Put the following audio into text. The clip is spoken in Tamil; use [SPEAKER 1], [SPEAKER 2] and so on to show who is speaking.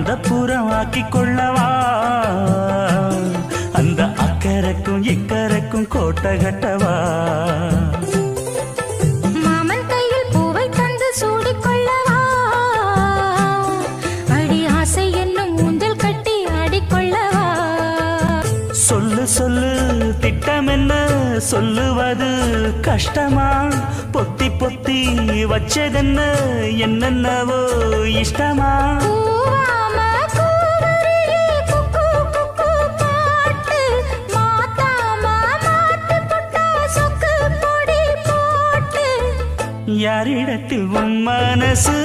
[SPEAKER 1] அந்த புறமாக்கி கொள்ளவா அந்த அக்கறைக்கும் இக்கரைக்கும் கோட்டை கட்டவா?
[SPEAKER 2] மாமன் கையில் பூவை தந்து சூடிக்கொள்ளவா? அடி ஆசை என்னும் ஊஞ்சல் கட்டி ஆடிக்கொள்ளவா?
[SPEAKER 1] சொல்லு சொல்லு திட்டம் என்ன? சொல்லுவது கஷ்டமா? பொத்தி பொத்தி வச்சதென்ன? என்னென்னவோ இஷ்டமா? யாரிடத்தில் உன் மனசு